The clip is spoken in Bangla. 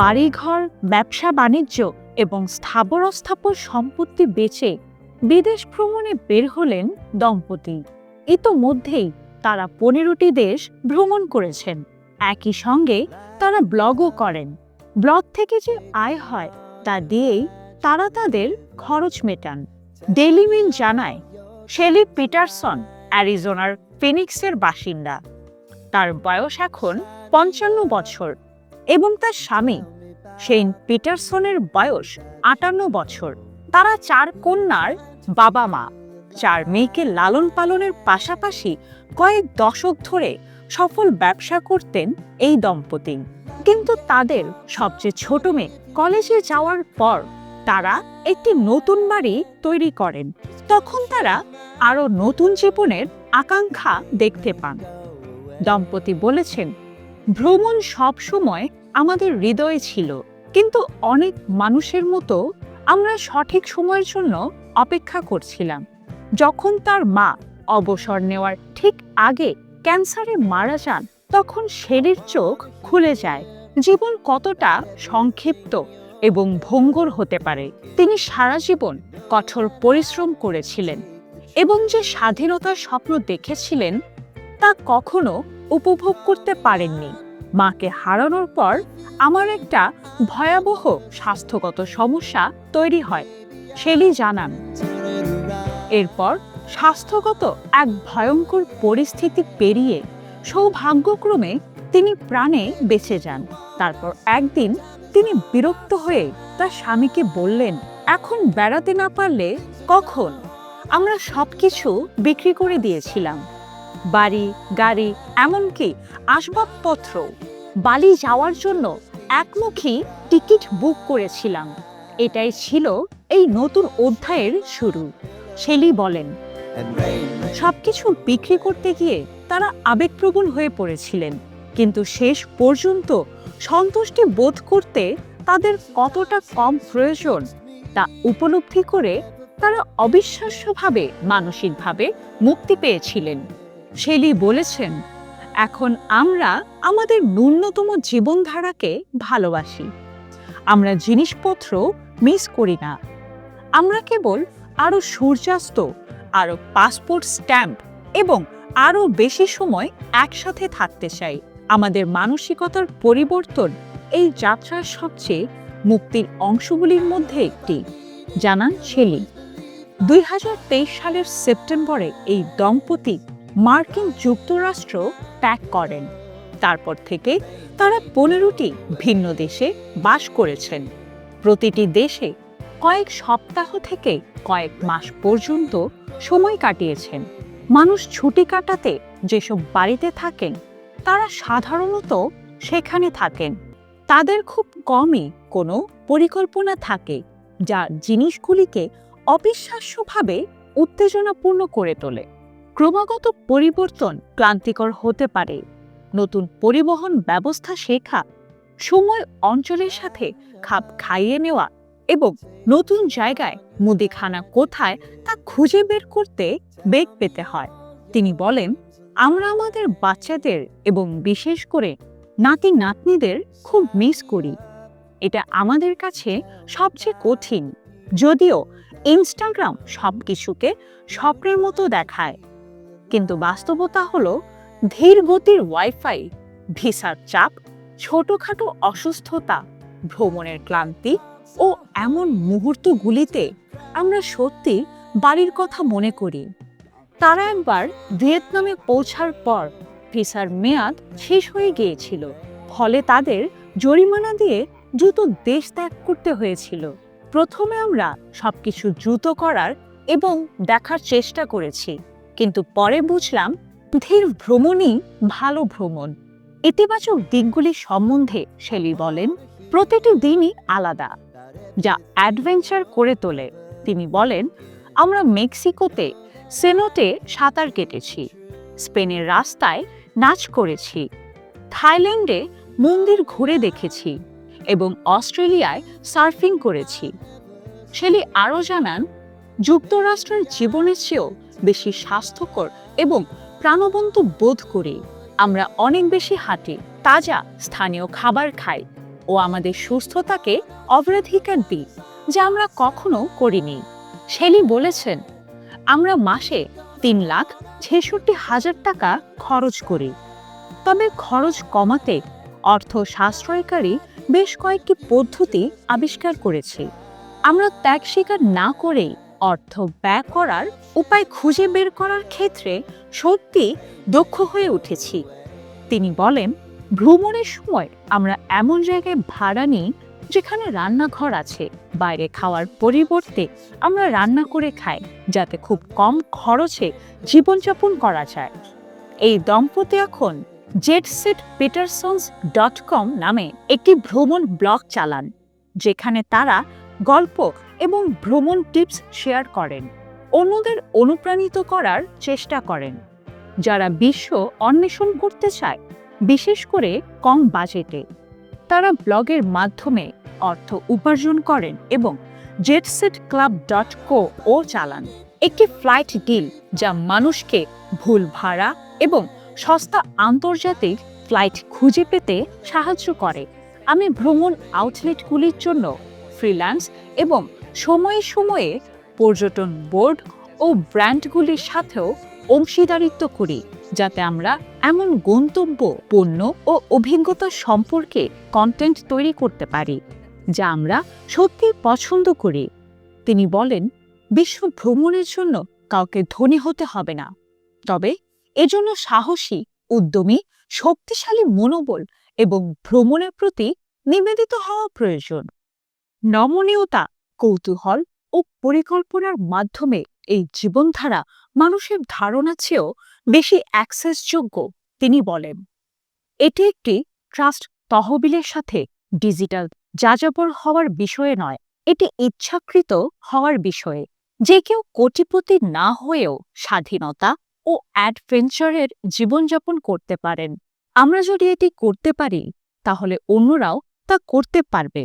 বাড়িঘর, ব্যবসা বাণিজ্য এবং স্থাবর অস্থাবর সম্পত্তি বেচে বিদেশ ভ্রমণে বের হলেন দম্পতি। ইতোমধ্যেই তারা পনেরোটি দেশ ভ্রমণ করেছেন। একই সঙ্গে তারা ব্লগও করেন। ব্লগ থেকে যে আয় হয় তা দিয়েই তারা তাদের খরচ মেটান। ডেইলি মেল জানায়, শেলি পিটারসন, অ্যারিজোনার ফিনিক্সের বাসিন্দা। তার বয়স এখন পঞ্চান্ন বছর। এবং তার স্বামী। সেইন পিটারসনের বয়স আটান্ন বছর। তারা চার কন্যার বাবা মা। চার মেয়েকে লালন পালনের পাশাপাশি কয়েক দশক ধরে সফল ব্যবসা করতেন এই দম্পতি। কিন্তু তাদের সবচেয়ে ছোট মেয়ে কলেজে যাওয়ার পর তারা একটি নতুন বাড়ি তৈরি করেন। তখন তারা আরও নতুন জীবনের আকাঙ্ক্ষা দেখতে পান। দম্পতি বলেছেন, ভ্রমণ সব সময় আমাদের হৃদয়ে ছিল। কিন্তু অনেক মানুষের মতো আমরা সঠিক সময়ের জন্য অপেক্ষা করছিলাম। যখন তার মা অবসর নেওয়ার ঠিক আগে ক্যান্সারে মারা যান, তখন শেরির চোখ খুলে যায়। জীবন কতটা সংক্ষিপ্ত এবং ভঙ্গুর হতে পারে, তিনি সারা জীবন কঠোর পরিশ্রম করেছিলেন এবং যে স্বাধীনতার স্বপ্ন দেখেছিলেন, তা কখনো উপভোগ করতে পারেননি। মাকে হারানোর পর আমার একটা ভয়াবহ স্বাস্থ্যগত সমস্যা তৈরি হয় শেলি জানান। এরপর স্বাস্থ্যগত এক ভয়ঙ্কর পরিস্থিতি পেরিয়ে সৌভাগ্যক্রমে তিনি প্রাণে বেঁচে যান। তারপর একদিন তিনি বিরক্ত হয়ে তার স্বামীকে বললেন, এখন বেড়াতে না পারলে কখন? আমরা সবকিছু বিক্রি করে দিয়েছিলাম। বাড়ি, গাড়ি, এমনকি আসবাবপত্র। বালি যাওয়ার জন্য একমুখী টিকিট বুক করেছিলাম। এটাই ছিল এই নতুন অধ্যায়ের শুরু। শেলি বলেন, সবকিছু বিক্রি করতে গিয়ে তারা আবেগপ্রবণ হয়ে পড়েছিলেন, কিন্তু শেষ পর্যন্ত সন্তুষ্টি বোধ করতে তাদের কতটা কম প্রয়োজন তা উপলব্ধি করে তারা অবিশ্বাস্যভাবে, মানসিকভাবে মুক্তি পেয়েছিলেন। শেলি বলেছেন, এখন আমরা আমাদের ন্যূনতম জীবনধারাকে ভালোবাসি। আমরা জিনিসপত্র মিস করি না। আমরা কেবল আরও সূর্যাস্ত আরও পাসপোর্ট স্ট্যাম্প এবং আরও বেশি সময় একসাথে থাকতে চাই। আমাদের মানসিকতার পরিবর্তন এই যাত্রার সবচেয়ে মুক্তির অংশগুলির মধ্যে একটি। জানান শেলি দুই হাজার তেইশ সালের সেপ্টেম্বরে এই দম্পতি মার্কিন যুক্তরাষ্ট্র ত্যাগ করেন। তারপর থেকে তারা পনেরোটি ভিন্ন দেশে বাস করেছেন। প্রতিটি দেশে কয়েক সপ্তাহ থেকে কয়েক মাস পর্যন্ত সময় কাটিয়েছেন। মানুষ ছুটি কাটাতে যেসব বাড়িতে থাকেন, তারা সাধারণত সেখানে থাকেন। তাদের খুব কমই কোনো পরিকল্পনা থাকে, যা জিনিসগুলিকে অবিশ্বাস্যভাবে উত্তেজনাপূর্ণ করে তোলে। ক্রমাগত পরিবর্তন ক্লান্তিকর হতে পারে। নতুন পরিবহন ব্যবস্থা শেখা, সময় অঞ্চলের সাথে খাপ খাইয়ে নেওয়া এবং নতুন জায়গায় মুদিখানা কোথায় তা খুঁজে বের করতে বেগ পেতে হয়। তিনি বলেন, আমরা আমাদের বাচ্চাদের এবং বিশেষ করে নাতি নাতনিদের খুব মিস করি। এটা আমাদের কাছে সবচেয়ে কঠিন, যদিও ইনস্টাগ্রাম সব কিছুকে স্বপ্নের মতো দেখায়। কিন্তু বাস্তবতা হলো ধীর গতির ওয়াইফাই ভিসার চাপ, ছোটখাটো অসুস্থতা, ভ্রমণের ক্লান্তি ও এমন মুহূর্তগুলিতে আমরা সত্যি বাড়ির কথা মনে করি। তারা একবার ভিয়েতনামে পৌঁছার পর ভিসার মেয়াদ শেষ হয়ে গিয়েছিল। ফলে তাদের জরিমানা দিয়ে দ্রুত দেশ ত্যাগ করতে হয়েছিল। প্রথমে আমরা সবকিছু দ্রুত করার এবং দেখার চেষ্টা করেছি। কিন্তু পরে বুঝলাম ধীর ভ্রমণই ভালো ভ্রমণ। ইতিবাচক দিকগুলি সম্বন্ধে শেলি বলেন, প্রতিটি দিনই আলাদা, যা অ্যাডভেঞ্চার করে তোলে। তিনি বলেন, আমরা মেক্সিকোতে সেনোটে সাঁতার কেটেছি, স্পেনের রাস্তায় নাচ করেছি, থাইল্যান্ডে মন্দির ঘুরে দেখেছি এবং অস্ট্রেলিয়ায় সার্ফিং করেছি। শেলি আরও জানান যুক্তরাষ্ট্রের জীবনের চেয়েও বেশি স্বাস্থ্যকর এবং প্রাণবন্ত বোধ করি। আমরা অনেক বেশি হাঁটি, তাজা স্থানীয় খাবার খাই ও আমাদের সুস্থতাকে অগ্রাধিকার দিই, যা আমরা কখনো করিনি। শেলি বলেছেন, আমরা মাসে তিন লাখ ছেষট্টি হাজার টাকা খরচ করি। তবে খরচ কমাতে অর্থ সাশ্রয়কারী বেশ কয়েকটি পদ্ধতি আবিষ্কার করেছি। আমরা ত্যাগ স্বীকার না করেই অর্থ ব্যয় করার উপায় খুঁজে বের করার ক্ষেত্রে সত্যি দক্ষ হয়ে উঠেছি। তিনি বলেন, ভ্রমণের সময় আমরা এমন জায়গায় ভাড়া নিই যেখানে রান্নাঘর আছে। বাইরে খাওয়ার পরিবর্তে আমরা রান্না করে খাই, যাতে খুব কম খরচে জীবনযাপন করা যায়। এই দম্পতি এখন জেটসেট পিটারসন্স ডট কম নামে একটি ভ্রমণ ব্লগ চালান, যেখানে তারা গল্প এবং ভ্রমণ টিপস শেয়ার করেন। অন্যদের অনুপ্রাণিত করার চেষ্টা করেন। যারা বিশ্ব অন্বেষণ করতে চায়, বিশেষ করে কম বাজেটে, তারা ব্লগের মাধ্যমে অর্থ উপার্জন করেন এবং জেটসেট ক্লাব ডট কো ও চালান। একটি ফ্লাইট ডিল যা মানুষকে ভুল ভাড়া এবং সস্তা আন্তর্জাতিক ফ্লাইট খুঁজে পেতে সাহায্য করে। আমি ভ্রমণ আউটলেটগুলির জন্য ফ্রিল্যান্স এবং সময়ে সময়ে পর্যটন বোর্ড ও ব্র্যান্ডগুলির সাথেও অংশীদারিত্ব করি, যাতে আমরা এমন গন্তব্য, পণ্য ও অভিজ্ঞতা সম্পর্কে কন্টেন্ট তৈরি করতে পারি, যা আমরা সত্যি পছন্দ করি। তিনি বলেন, বিশ্ব ভ্রমণের জন্য কাউকে ধনী হতে হবে না। তবে এজন্য সাহসী, উদ্যমী, শক্তিশালী মনোবল এবং ভ্রমণের প্রতি নিবেদিত হওয়া প্রয়োজন। নমনীয়তা, কৌতূহল ও পরিকল্পনার মাধ্যমে এই জীবনধারা মানুষের ধারণা চেয়েও বেশি অ্যাক্সেসযোগ্য তিনি বলেন। এটি একটি ট্রাস্ট তহবিলের সাথে ডিজিটাল যাযাবর হওয়ার বিষয়ে নয়, এটি ইচ্ছাকৃত হওয়ার বিষয়ে। যে কেউ কোটিপতি না হয়েও স্বাধীনতা ও অ্যাডভেঞ্চারের জীবনযাপন করতে পারেন। আমরা যদি এটি করতে পারি, তাহলে অন্যরাও তা করতে পারবে।